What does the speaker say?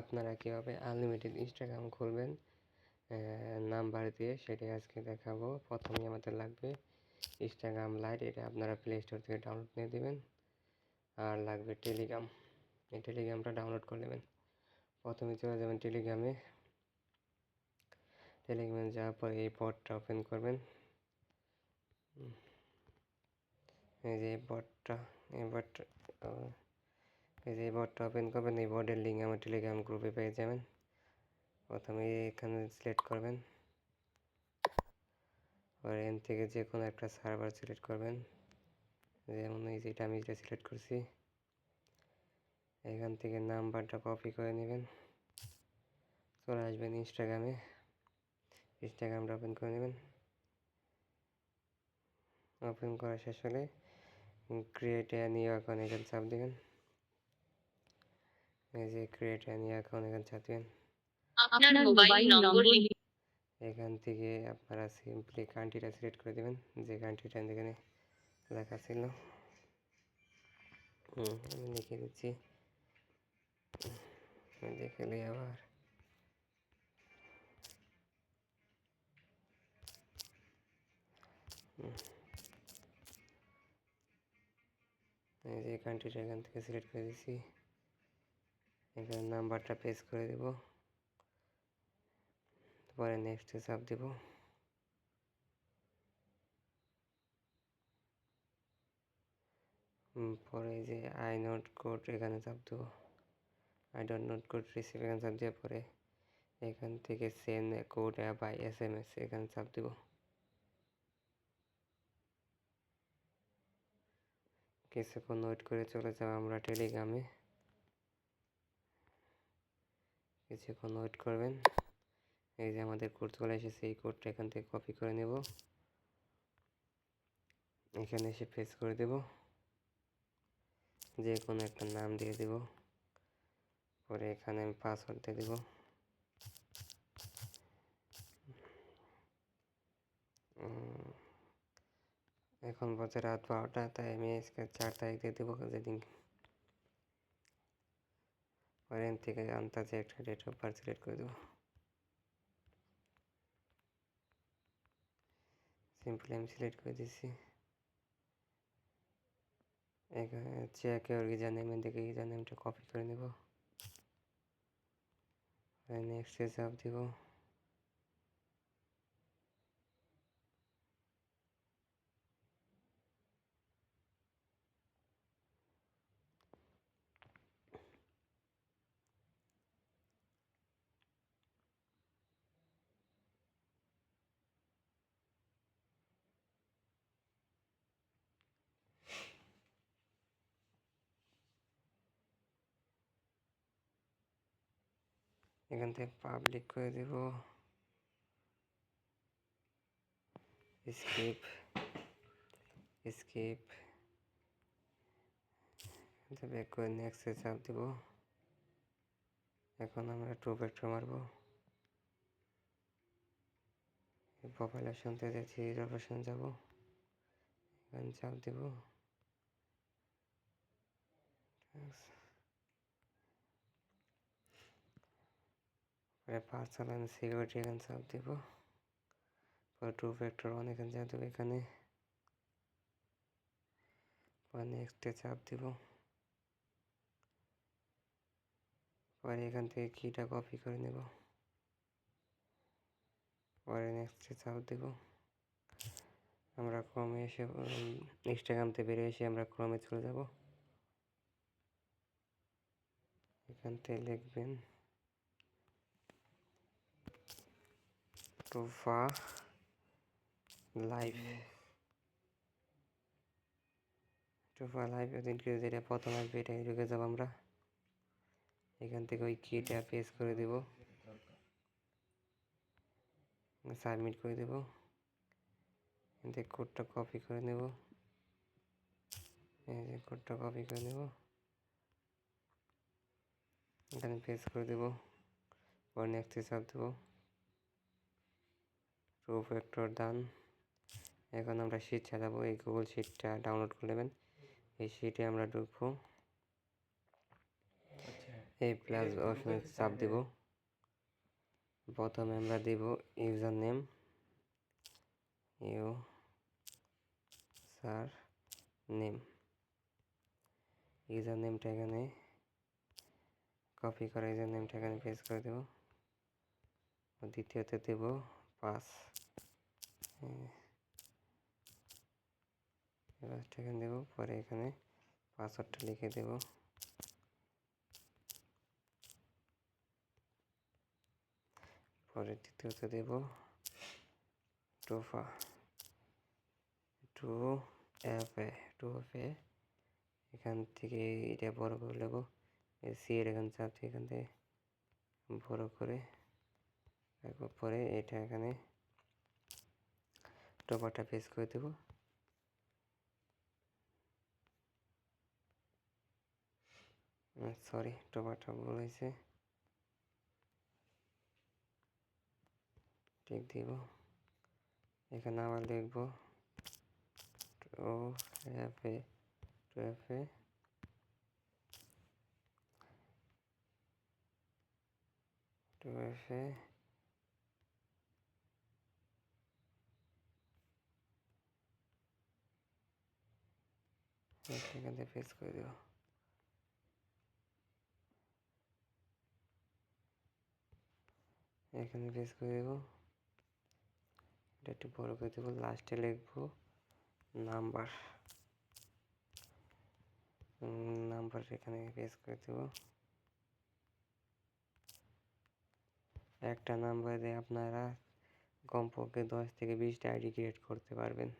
আপনারা কীভাবে unlimited Instagram খুলবেন নাম্বার দিয়ে সেটাই আজকে দেখাবো। প্রথমে আমাদের লাগবে ইনস্টাগ্রাম লাইট এটা আপনারা প্লে স্টোর থেকে ডাউনলোড নিয়ে দেবেন। আর লাগবে টেলিগ্রাম এই টেলিগ্রামটা ডাউনলোড করে নেবেন। প্রথমে চলে যাবেন টেলিগ্রামে টেলিগ্রামে যাওয়ার পর এই পটটা ওপেন করবেন। এই যে এই বটটা এই বটটা এই যে এই বটটা ওপেন করবেন, এই বোর্ডের লিঙ্ক আমার টেলিগ্রাম গ্রুপে পেয়ে যাবেন। প্রথমে এখানে সিলেক্ট করবেন। আর এন থেকে যে কোনো একটা সার্ভার সিলেক্ট করবেন। যেমন এই যেটা আমি যেটা সিলেক্ট করছি। এখান থেকে নাম্বারটা কপি করে নেবেন। চলে আসবেন ইনস্টাগ্রামে ইনস্টাগ্রামটা ওপেন করে নেবেন। ওপেন করা শেষ হলে ক্রিয়েট নিউ অ্যাকাউন্ট এখানে চাপ দেবেন। এই যে ক্রিয়েট অ্যান অ্যাকাউন্ট এখানে চাপ আপনার মোবাইল নম্বর এখান থেকে আপনারা সিম্পলি কান্ট্রিটা সিলেক্ট করে দেবেন যে কান্ট্রিটা এখানে লেখা ছিল। হুম আমি লিখে দিচ্ছি। আমি দেখে নিই আবার। এই যে কান্ট্রিটা এখান থেকে সিলেক্ট করে দিচ্ছি এখানে নাম্বারটা পেস্ট করে দেব। পরে নেক্সটে চাপ দেব। পরে যে আই নোট কোড এখানে চাপ দেব। I dot note code receive এখানে চাপ দেওয়ার পরে এখান থেকে send code by S M S এখানে চাপ দেব। কিছুক্ষণ ওয়েট করে চলে যাব আমরা টেলিগ্রামে কিছুক্ষণ ওয়েট করবেন। এই যে আমাদের কোড চলে এসেছে, এই কোডটা এখান থেকে কপি করে নেব। এখানে এসে ফেস করে দেব। যে কোনো একটা নাম দিয়ে দেব। পরে এখানে আমি পাসওয়ার্ড দিয়ে দেব। এখন বলছে রাত বারোটা, তাই আমি আজকে চার তারিখ দিয়ে দেবো যেদিন এখান থেকে আন্তাজে একটা ডেট অফ বার্থ সিলেক্ট করে দেবো। সিম্পলি আমি সিলেক্ট করে দিছি চেয়াকে ওর গিজার নেম থেকে গিজার নেমটা কপি করে নেব। এ যাব দিব। এখান থেকে পাবলিক করে দেব। স্কিপ স্কিপ ব্যাক করে নেক্সটে চাপ দেব। এখন আমরা টু ফ্যাক্টর মারব। প্রোফাইল অপশনতে যাচ্ছি অপশন যাব। এখানে চাপ দেব। পরে পার্সোনাল অ্যান্ড সিকিউরিটি এখানে চাপ দেব পরে টু ফ্যাক্টর ওয়ান এখানে চাপ দেবো এখানে পরে নেক্সটে চাপ দেব পরে এখান থেকে কিটা কপি করে নেব পরে নেক্সটে চাপ দেব আমরা ক্রমে এসে ইনস্টাগ্রাম থেকে বেরিয়ে এসে আমরা ক্রমে চলে যাব। এখান থেকে লিখবেন। টোফা লাইভ টোফা লাইভ ওদিনকে যেটা প্রথম আসবে এটাই ঢুকে যাব আমরা। এখান থেকে ওই কিটা পেস্ট করে দেব। সাবমিট করে দেব। এখান থেকে কোডটা কপি করে নেব। এই যে কোডটা কপি করে নেব। এখানে পেস্ট করে দেব। পরে নেক্সট চাপ দেবো। টু ফ্যাক্টর ডান এখন আমরা শিট চালাবো এই গুগল শিটটা ডাউনলোড করে নেবেন। এই শিটে আমরা ঢুকবো। এই প্লাস অপশনে চাপ দিব। প্রথমে আমরা দিব user name user name user নেমটা এখানে। কপি করে ইউজার নেমটা এখানে পেস্ট করে দেব। দ্বিতীয়তে দেব পাস পাসটা এখানে দেবো পরে এখানে পাসওয়ার্ডটা লিখে দেব পরে দ্বিতীয়তে দেব two F A two F A two F A এখান থেকে এটা বড় করে নেব সি এর এখানে চাপ এখান থেকে বড় করে রাখব পরে এটা এখানে টোপাটা পেস্ট করে দেবো। সরি টোপাটা ভুল হয়েছে। ঠিক দিব। এখানে আবার লিখব two F A, two F A. Two F A. এখানে পেস্ট করে দেবো এখানে পেস্ট করে দেবো এটা একটু বড় করে দেবো লাস্টে লিখব নাম্বার নাম্বার এখানে পেস্ট করে দেবো একটা নাম্বারে আপনারা কমপক্ষে দশ থেকে বিশটা আইডি ক্রিয়েট করতে পারবেন।